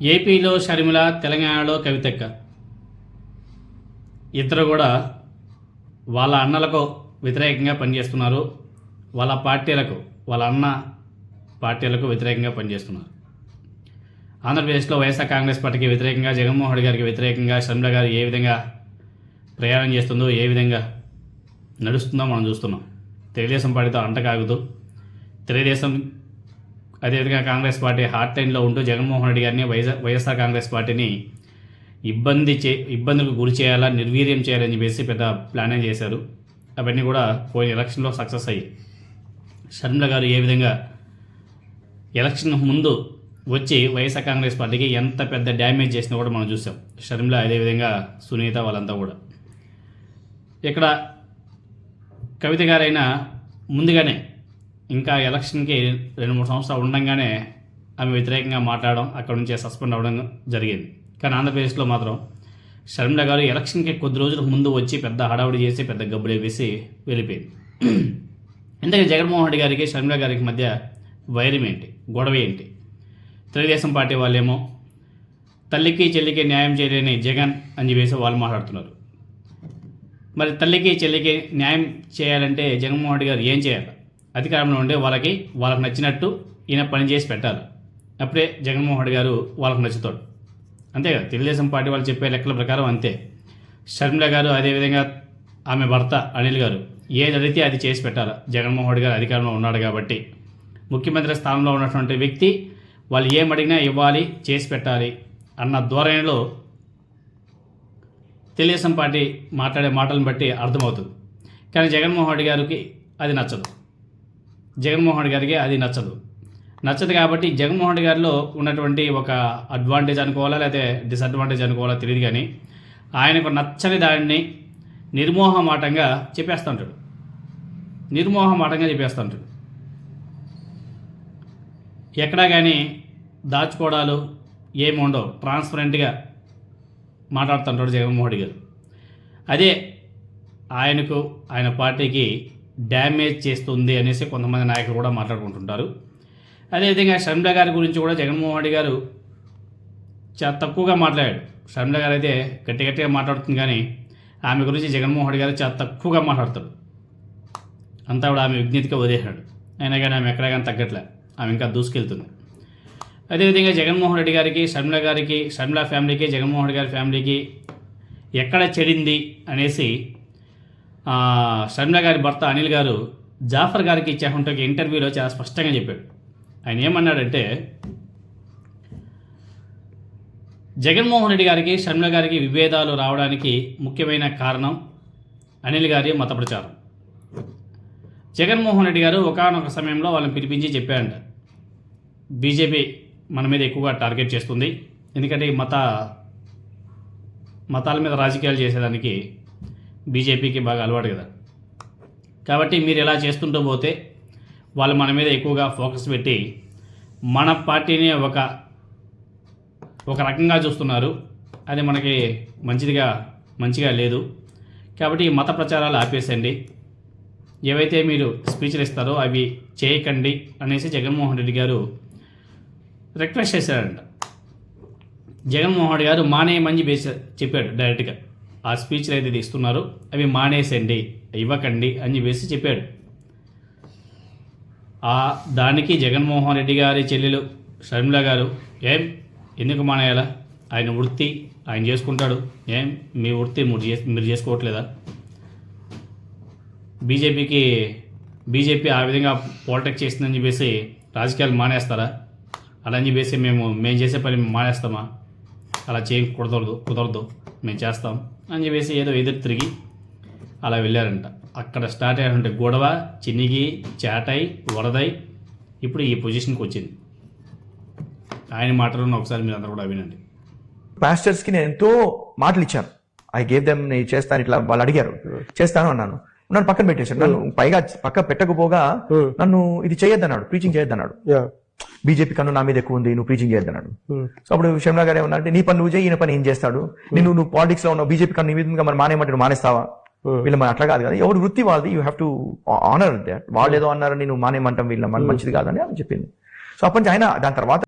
ఏపీలో షర్మిల తెలంగాణలో కవితక్క. ఇద్దరు కూడా వాళ్ళ అన్నలకు వ్యతిరేకంగా పనిచేస్తున్నారు. వాళ్ళ పార్టీలకు వాళ్ళ అన్న పార్టీలకు వ్యతిరేకంగా పనిచేస్తున్నారు. ఆంధ్రప్రదేశ్లో వైఎస్ఆర్ కాంగ్రెస్ పార్టీకి వ్యతిరేకంగా జగన్మోహన్ రెడ్డి గారికి వ్యతిరేకంగా షర్మిల గారు ఏ విధంగా ప్రయాణం చేస్తుందో ఏ విధంగా నడుస్తుందో మనం చూస్తున్నాం. తెలుగుదేశం పార్టీతో అంటకాగుతూ తెలుగుదేశం అదేవిధంగా కాంగ్రెస్ పార్టీ హార్ట్ లైన్లో ఉంటూ జగన్మోహన్ రెడ్డి గారిని వైఎస్ఆర్ వైఎస్ఆర్ కాంగ్రెస్ పార్టీని ఇబ్బంది చే ఇబ్బందులకు గురి చేయాలా నిర్వీర్యం చేయాలని చెప్పేసి పెద్ద ప్లానింగ్ చేశారు. అవన్నీ కూడా పోయిన ఎలక్షన్లో సక్సెస్ అయ్యాయి షర్మిల గారు ఏ విధంగా ఎలక్షన్ ముందు వచ్చి వైఎస్ఆర్ కాంగ్రెస్ పార్టీకి ఎంత పెద్ద డ్యామేజ్ చేసినా కూడా మనం చూసాం. షర్మిల అదేవిధంగా సునీత వాళ్ళంతా కూడా. ఇక్కడ కవిత గారైనా ముందుగానే ఇంకా ఎలక్షన్కి రెండు మూడు సంవత్సరాలు ఉండగానే ఆమె వ్యతిరేకంగా మాట్లాడడం అక్కడ నుంచి సస్పెండ్ అవ్వడం జరిగింది. కానీ ఆంధ్రప్రదేశ్లో మాత్రం షర్మిల గారు ఎలక్షన్కి కొద్ది రోజులకు ముందు వచ్చి పెద్ద హడావుడి చేసి పెద్ద గబ్బులు వేసి వెళ్ళిపోయింది. ఇంతకీ జగన్మోహన్ రెడ్డి గారికి షర్మిల గారికి మధ్య వైరం ఏంటి? గొడవ ఏంటి? తెలుగుదేశం పార్టీ వాళ్ళేమో తల్లికి చెల్లికి న్యాయం చేయలేని జగన్ అని చెప్పేసి వాళ్ళు మాట్లాడుతున్నారు. మరి తల్లికి చెల్లికి న్యాయం చేయాలంటే జగన్మోహన్ రెడ్డి గారు ఏం చేయాలి? అధికారంలో ఉండే వాళ్ళకి వాళ్ళకి నచ్చినట్టు ఈయన పని చేసి పెట్టాలి. అప్పుడే జగన్మోహన్ రెడ్డి గారు వాళ్ళకి నచ్చుతాడు. అంతే కదా? తెలుగుదేశం పార్టీ వాళ్ళు చెప్పే లెక్కల ప్రకారం అంతే. షర్మిల గారు అదేవిధంగా ఆమె భర్త అనిల్ గారు ఏది అడిగితే అది చేసి పెట్టాలి. జగన్మోహన్ రెడ్డి గారు అధికారంలో ఉన్నాడు కాబట్టి. ముఖ్యమంత్రి స్థానంలో ఉన్నటువంటి వ్యక్తి వాళ్ళు ఏం అడిగినా ఇవ్వాలి చేసి పెట్టాలి అన్న ధోరణిలో తెలుగుదేశం పార్టీ మాట్లాడే మాటలను బట్టి అర్థమవుతుంది. కానీ జగన్మోహన్ రెడ్డి గారికి అది నచ్చదు. జగన్మోహన్ రెడ్డి గారికి అది నచ్చదు. నచ్చదు కాబట్టి జగన్మోహన్ రెడ్డి గారిలో ఉన్నటువంటి ఒక అడ్వాంటేజ్ అనుకోవాలా లేకపోతే డిసడ్వాంటేజ్ అనుకోవాలా తెలియదు కానీ ఆయనకు నచ్చని దానిని నిర్మోహమాటంగా చెప్పేస్తుంటాడు నిర్మోహమాటంగా చెప్పేస్తుంటాడు ఎక్కడా కానీ దాచుకోవడాలు ఏమి ఉండవు. ట్రాన్స్పరెంట్గా మాట్లాడుతుంటాడు జగన్మోహన్ రెడ్డి గారు. అదే ఆయనకు ఆయన పార్టీకి డ్యామేజ్ చేస్తుంది అనేసి కొంతమంది నాయకులు కూడా మాట్లాడుకుంటుంటారు. అదేవిధంగా షర్మిల గారి గురించి కూడా జగన్మోహన్ రెడ్డి గారు చాలా తక్కువగా మాట్లాడాడు. షర్మిల గారు అయితే గట్టి గట్టిగా మాట్లాడుతుంది కానీ ఆమె గురించి జగన్మోహన్ రెడ్డి గారు చాలా తక్కువగా మాట్లాడతాడు అంతా కూడా ఆమె విజ్ఞతగా వదిలేశాడు. అయినా కానీ ఆమె ఎక్కడ కానీ తగ్గట్లే. ఆమె ఇంకా దూసుకెళ్తుంది. అదేవిధంగా జగన్మోహన్ రెడ్డి గారికి షర్మిల గారికి షర్మిల ఫ్యామిలీకి జగన్మోహన్ రెడ్డి గారి ఫ్యామిలీకి ఎక్కడ చెడింది అనేసి షర్మిల గారి భర్త అనిల్ గారు జాఫర్ గారికి ఇచ్చేటువంటి ఒక ఇంటర్వ్యూలో చాలా స్పష్టంగా చెప్పాడు. ఆయన ఏమన్నాడంటే జగన్మోహన్ రెడ్డి గారికి షర్మిల గారికి విభేదాలు రావడానికి ముఖ్యమైన కారణం అనిల్ గారి మత ప్రచారం జగన్మోహన్ రెడ్డి గారు ఒకానొక సమయంలో వాళ్ళని పిలిపించి చెప్పారంట. బీజేపీ మన మీద ఎక్కువగా టార్గెట్ చేస్తుంది. ఎందుకంటే ఈ మత మతాల మీద రాజకీయాలు చేసేదానికి బీజేపీకి బాగా అలవాటు కదా. కాబట్టి మీరు ఇలా చేస్తుంటూ పోతే వాళ్ళు మన మీద ఎక్కువగా ఫోకస్ పెట్టి మన పార్టీని ఒక ఒక రకంగా చూస్తున్నారు. అది మనకి మంచిదిగా మంచిగా లేదు. కాబట్టి ఈ మత ప్రచారాలు ఆపేసండి ఏవైతే మీరు స్పీచ్లు ఇస్తారో అవి చేయకండి అనేసి జగన్మోహన్ రెడ్డి గారు రిక్వెస్ట్ చేశారంట. జగన్మోహన్ రెడ్డి గారు మానేయమని బేస చెప్పాడు డైరెక్ట్గా. ఆ స్పీచ్లు అయితే ఇస్తున్నారో. అవి మానేసండి ఇవ్వకండి అని చెప్పేసి చెప్పాడు. ఆ దానికి జగన్మోహన్ రెడ్డి గారి చెల్లెలు షర్మిల గారు ఏం? ఎందుకు మానేయాలా? ఆయన వృత్తి ఆయన చేసుకుంటాడు. ఏం? మీ వృత్తి మీరు మీరు చేసుకోవట్లేదా? బీజేపీకి బీజేపీ ఆ విధంగా పాలిటిక్స్ చేసిందని చెప్పేసి రాజకీయాలు మానేస్తారా? అలా అని చెప్పేసి మేము మేము చేసే పని మానేస్తామా? అలా చేయ కుదరదు కుదరదు. మేము చేస్తాం అని చెప్పేసి ఏదో ఎదురు తిరిగి అలా వెళ్ళారంట. అక్కడ స్టార్ట్ అయినటువంటి గొడవ చినిగి చాటై వరదై ఇప్పుడు ఈ పొజిషన్కి వచ్చింది. ఆయన మాటలను ఒకసారి మీరు అందరూ కూడా వినండి. పాస్టర్స్కి నేను ఎంతో మాటలు ఇచ్చాను ఐ గేవ్ దెమ్ నేను చేస్తాను ఇట్లా వాళ్ళు అడిగారు. చేస్తాను అన్నాను. నన్ను పక్కన పెట్టేశాడు నన్ను పైగా పక్క పెట్టకపోగా నన్ను ఇది చేయొద్దన్నాడు ప్రీచింగ్ చేయొద్దన్నాడు. యా బీజేపీ కన్ను నా మీద ఎక్కువ ఉంది నువ్వు ప్రీచింగ్ చేయొద్దన్నాడు. సో అప్పుడు షమ్లా గారు ఏమన్నా అంటే నీ పని నువ్వు చేయి ఈయన పని ఏం చేస్తాడు. నేను నువ్వు పాలిటిక్స్లో ఉన్నావు బీజేపీ కన్ను నీ మీద మరి మానేయమంటే మానేస్తావా? వీళ్ళ మరి అట్లా కాదు కదా. ఎవరు వృత్తి వాళ్ళది you have to honour that వాళ్ళు ఏదో అన్నారని నువ్వు మానేయమంటాం వీళ్ళ మన మంచిది కాదని ఆమె చెప్పింది సో అప్పటి నుంచి ఆయన దాని తర్వాత